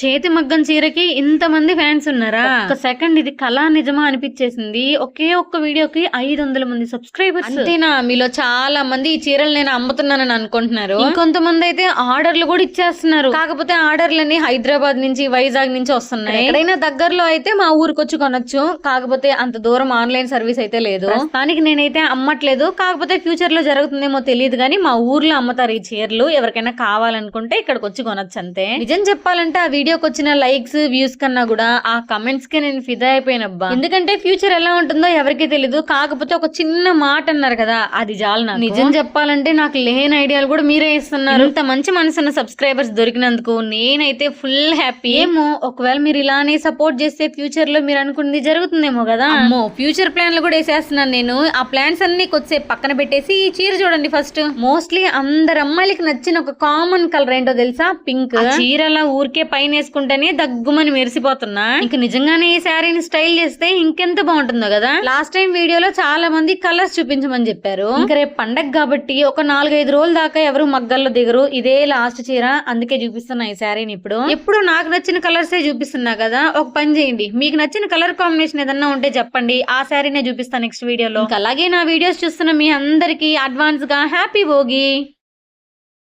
చేతి మగ్గం చీరకి ఇంత మంది ఫ్యాన్స్ ఉన్నారా? ఒక సెకండ్ ఇది కళా నిజమా అనిపించేసింది. ఒకే ఒక్క వీడియోకి ఐదు వందల మంది సబ్స్క్రైబర్స్. అంతేనా? మీలో చాలా మంది ఈ చీరలు నేను అమ్ముతున్నానని అనుకుంటున్నారు. ఇంకొంతమంది అయితే ఆర్డర్లు కూడా ఇచ్చేస్తున్నారు. కాకపోతే ఆర్డర్లని హైదరాబాద్ నుంచి వైజాగ్ నుంచి వస్తున్నాయి. ఎక్కడైనా దగ్గరలో అయితే మా ఊరికి వచ్చి కొనొచ్చు. కాకపోతే అంత దూరం ఆన్లైన్ సర్వీస్ అయితే లేదు. ప్రస్తుతానికి నేనైతే అమ్మట్లేదు. కాకపోతే ఫ్యూచర్లో జరుగుతుందేమో తెలియదు కానీ మా ఊర్లో అమ్ముతారు ఈ చీరలు. ఎవరికైనా కావాలనుకుంటే ఇక్కడికి వచ్చి కొనొచ్చు అంతే. నిజం చెప్పాలంటే ఆ వీడియోకి వచ్చిన లైక్స్ వ్యూస్ కన్నా కూడా ఆ కమెంట్స్కి నేను ఫిదా అయిపోయినబ్బా. ఎందుకంటే ఫ్యూచర్ ఎలా ఉంటుందో ఎవరికీ తెలీదు. కాకపోతే ఒక చిన్న మాట అన్నారు కదా అది చాలు నాకు. నిజం చెప్పాలంటే నాకు లేని ఐడియాలు కూడా మీరే ఇస్తున్నారు. ఇంత మంచి మనసున్న సబ్స్క్రైబర్స్ దొరికినందుకు నేనైతే ఫుల్ హ్యాపీ. ఏమో ఒకవేళ మీరు ఇలానే సపోర్ట్ చేస్తే ఫ్యూచర్లో మీరు అనుకున్నది జరుగుతుందేమో కదా. అమ్మో ఫ్యూచర్ ప్లాన్లు కూడా వేసేస్తున్నాను నేను. ఆ ప్లాన్స్ అన్ని కొద్దిసేపు పక్కన పెట్టేసి ఈ చీర చూడండి ఫస్ట్. మోస్ట్లీ అందరు అమ్మాయిలకి నచ్చిన ఒక కామన్ కలర్ ఏంటో తెలుసా? పింక్. చీర అలా ఊరికే పైన వేసుకుంటేనే దగ్గుమని మెరిసిపోతున్నా. ఇంక నిజంగానే ఈ శారీని స్టైల్ చేస్తే ఇంకెంత బాగుంటుందో కదా? లాస్ట్ టైం వీడియోలో చాలా మంది కలర్స్ చూపించమని చెప్పారు. ఇంకా రేపు పండగ కాబట్టి ఒక నాలుగైదు రోజుల దాకా ఎవరు మగ్గల్లో దిగరు. ఇదే లాస్ట్ చీర. అందుకే చూపిస్తున్నా ఈ శారీని ఇప్పుడు. ఎప్పుడు నాకు నచ్చిన కలర్సే చూపిస్తున్నా కదా? ఒక పని చేయండి. మీకు నచ్చిన కలర్ కాంబినేషన్ ఏదన్నా ఉంటే చెప్పండి. ఆ శారీనే చూపిస్తాను నెక్స్ట్ వీడియోలో. అలాగే నా వీడియోస్ చూస్తున్న మీ అందరికి అడ్వాన్స్గా హ్యాపీ భోగి!